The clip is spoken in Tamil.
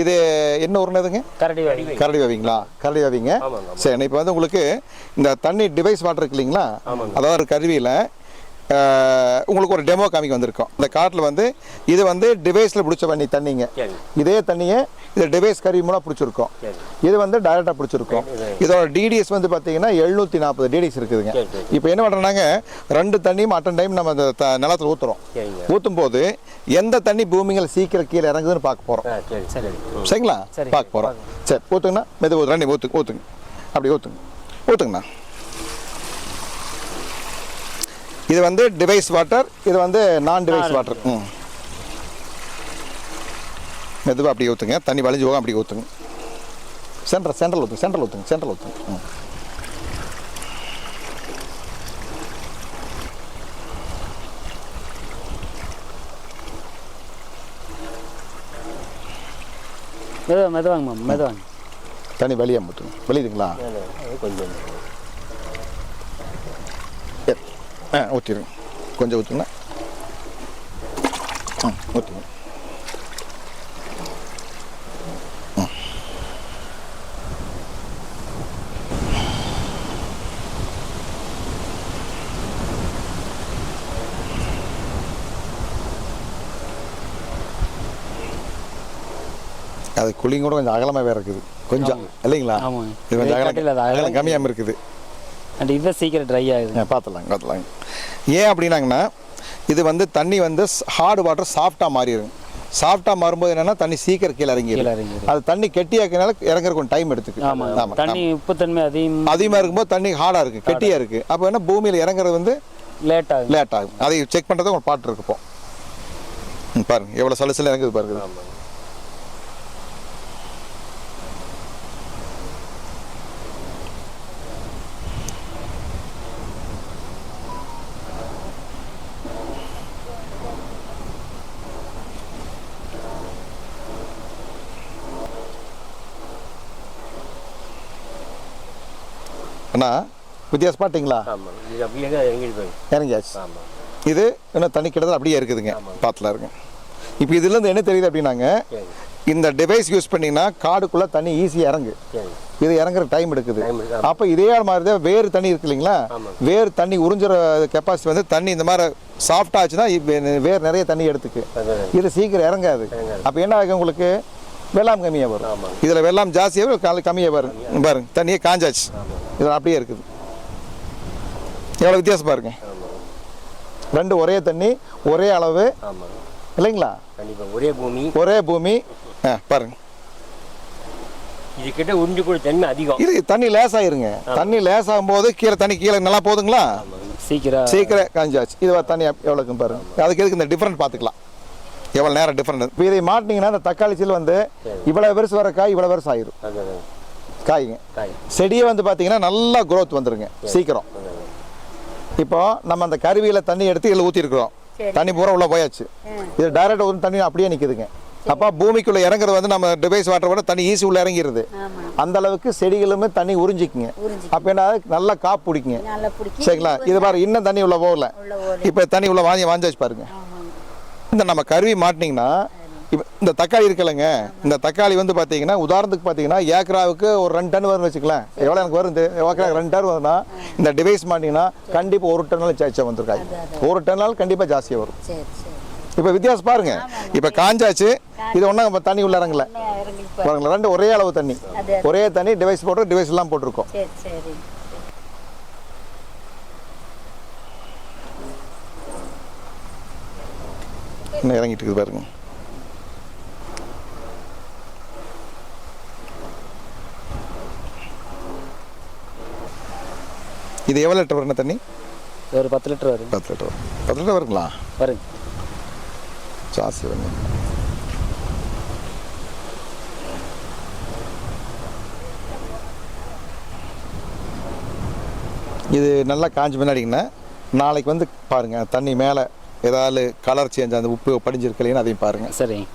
இது என்ன உருணதுங்க கரடி வாங்கி கரடி வைவீங்களா? கரடி வைவீங்க. சரி இப்போ வந்து உங்களுக்கு இந்த தண்ணி டிவைஸ் வாட்டர் இருக்கு இல்லைங்களா? அதாவது கருவியில் உங்களுக்கு ஒரு டெமோ காமிக்க வந்திருக்கோம். இந்த காட்டில் வந்து இது வந்து டிவைஸில் பிடிச்ச பண்ணி தண்ணிங்க. இதே தண்ணியை இது டிவைஸ் கருவி மூலம் பிடிச்சிருக்கோம். சரி. இது வந்து டைரெக்டாக பிடிச்சிருக்கோம். இதோட டிடிஎஸ் வந்து பார்த்தீங்கன்னா எழுநூற்றி நாற்பது டிடிஎஸ் இருக்குதுங்க. இப்போ என்ன பண்ணுறோன்னாங்க ரெண்டு தண்ணியும் அட்டன் டைம் நம்ம அந்த நிலத்துல ஊற்றுறோம் ஊற்றும் போது எந்த தண்ணி பூமிகள் சீக்கிரம் கீழே இறங்குதுன்னு பார்க்க போகிறோம். சரிங்களா? சரி. பார்க்க போகிறோம் சரி ஊற்றுங்கண்ணா மெது ஊற்று ஊற்றுங்க அப்படி ஊற்றுங்க ஊற்றுங்கண்ணா இது வந்து டிவைஸ் வாட்டர் இது வந்து நான் டிவைஸ் வாட்டர் ம். மெதுவாக அப்படி ஊற்றுங்க தண்ணி வலிஞ்சு போக அப்படி ஊற்றுங்க சென்ட்ரல் சென்ட்ரல் ஊற்றுங்க சென்ட்ரல் ஊற்றுங்க சென்ட்ரல் ஊற்றுங்க ம். மெதுவா மெதுவாங்க மேம் மெதுவாங்க. தண்ணி வெளியே ஊற்றுங்க வெளியுதுங்களா? கொஞ்சம் சரி. ஆ ஊற்றிடுங்க கொஞ்சம் ஊற்றுங்க ம் ஊற்றுங்க அது குழிங்க கூட கொஞ்சம் அகலமாக வேற இருக்குது. கொஞ்சம் இல்லைங்களா. இது கொஞ்சம் அகலம் அகலம் கம்மியாமல் இருக்குது. அண்ட் இது சீக்கிரம் ட்ரை ஆகுது. பார்த்துலாங்க பார்த்துலாங்க ஏன் அப்படின்னாங்கன்னா இது வந்து தண்ணி வந்து ஹார்டு வாட்டர் சாஃப்டாக மாறிடும் சாஃப்டாக மாறும்போது என்னன்னா தண்ணி சீக்கிரம் கீழே இறங்கிடும் இறங்கிடும். அது தண்ணி கெட்டியாக்கினால இறங்குற கொஞ்சம் டைம் எடுத்துக்கு. ஆமாம் தண்ணி உப்புத்தன்மை அதிகம் அதிகமாக இருக்கும்போது தண்ணி ஹார்டாக இருக்குது கெட்டியாக இருக்குது அப்போ என்ன பூமியில் இறங்குறது வந்து லேட் ஆகுது லேட் ஆகும். அதை செக் பண்ணுறது ஒரு பாட்டு இருக்கு இப்போ. ம், பாருங்க. எவ்வளோ சலுசல் இறங்குது பாருங்க. அண்ணா வித்தியாசம் பாட்டிங்களா இறங்கியாச்சு. இது இன்னும் தண்ணி கிட்டத்தட்ட அப்படியே இருக்குதுங்க. பாத்தில் இருங்க இப்போ இதுலேருந்து என்ன தெரியுது அப்படின்னாங்க இந்த டிவைஸ் யூஸ் பண்ணிங்கன்னா காடுக்குள்ளே தண்ணி ஈஸியாக இறங்கு. இது இறங்குற டைம் எடுக்குது. அப்போ இதே மாதிரி தான் வேறு தண்ணி இருக்கு இல்லைங்களா. வேறு தண்ணி உறிஞ்சுற கெப்பாசிட்டி வந்து தண்ணி இந்த மாதிரி சாஃப்ட் ஆச்சுன்னா வேறு நிறைய தண்ணி எடுத்துக்கு. இது சீக்கிரம் இறங்காது. அப்போ என்ன ஆகும் உங்களுக்கு? வெள்ளாம் கம்மியாக வரும். இதில் வெள்ளாம் ஜாஸ்தியாக கம்மியாக வரும். பாருங்க தண்ணியே காஞ்சாச்சு. இதில் அப்படியே இருக்குது. எவ்வளோ வித்தியாசம் பாருங்க. ரெண்டு ஒரே தண்ணி ஒரே அளவு. இல்லைங்களா? கண்டிப்பாக ஒரே பூமி. ஒரே பூமி. ஆ பாருங்க. இது கிட்ட உறிஞ்சு கூட தன்மை அதிகம். இது தண்ணி லேசாயிருங்க. தண்ணி லேசாகும் போது கீழே தண்ணி கீழே நல்லா போதுங்களா? சீக்கிரம் சீக்கிரம் காஞ்சாச்சு இது தண்ணி எவ்வளோக்கும் பாருங்க. அதுக்கு எதுக்கு இந்த டிஃப்ரெண்ட் பார்த்துக்கலாம் எவ்வளோ நேரம் டிஃப்ரெண்ட் இப்போ இதை மாட்டினீங்கன்னா இந்த தக்காளி சீல் வந்து இவ்வளோ பெருசு வர காய் இவ்வளோ பெருசு ஆயிரும் காய்ங்க. காய் செடியே வந்து பார்த்தீங்கன்னா நல்லா growth வந்துருங்க. சீக்கிரம். இப்போ நம்ம அந்த கருவியில் தண்ணி எடுத்து இதில் ஊற்றிருக்கிறோம் தண்ணி பூரா உள்ள போயாச்சு. இது டைரக்ட் ஒரு தண்ணி அப்படியே நிற்குதுங்க அப்போ பூமிக்குள்ளே இறங்குறது வந்து நம்ம டிவைஸ் வாட்டர் விட தண்ணி ஈஸி உள்ள இறங்கிடுது அந்த அளவுக்கு செடிகளுமே தண்ணி உறிஞ்சிக்குங்க. அப்போ என்ன? நல்லா காப்பு பிடிக்குங்க. சரிங்களா? இது பாரு இன்னும் தண்ணி உள்ள போகல. உள்ள போகல. இப்போ தண்ணி உள்ள வாங்கி வாஞ்சாச்சு பாருங்க. இந்த நம்ம கருவி மாட்டினீங்கன்னா இப்போ இந்த தக்காளி இருக்குல்லங்க. இந்த தக்காளி வந்து பார்த்தீங்கன்னா உதாரணத்துக்கு பார்த்தீங்கன்னா ஏக்கராவுக்கு ஒரு ரெண்டு டன் வரும் வச்சுக்கலாம் எவ்வளோ எனக்கு வரும் இந்த ஏக்கராவுக்கு ரெண்டு டன் வருதுன்னா இந்த டிவைஸ் மாட்டிங்கன்னா கண்டிப்பாக ஒரு டன்னாலும் சேச்சா வந்துருக்காய் ஒரு டன்னாலும் கண்டிப்பாக ஜாஸ்தியாக வரும். இப்போ வித்தியாசம் பாருங்க. இப்போ காஞ்சாச்சு. இது ஒன்றும் தண்ணி உள்ள இறங்கல. இன்னும் இறங்கி போ- பாருங்களேன் ரெண்டு ஒரே அளவு தண்ணி. ஒரே தண்ணி டிவைஸ் போட்டு டிவைஸ் எல்லாம் போட்டிருக்கோம். இன்னும் இறங்கிட்டு இருக்குது பாருங்க. இது எவ்வளோ லிட்டர் வருங்க தண்ணி? ஒரு பத்து லிட்டர் வரும் பத்து லிட்டர் பத்து லிட்டர் வருங்களா? வருங்க. ஜாஸ்தி வருங்க. இது நல்லா காஞ்ச பின்னாடிங்கன்னா நாளைக்கு வந்து பாருங்க தண்ணி மேலே ஏதாவது கலர் சேஞ்ச் அந்த உப்பு படிஞ்சிருக்கு இல்லைன்னா அதையும் பாருங்க. சரிங்க.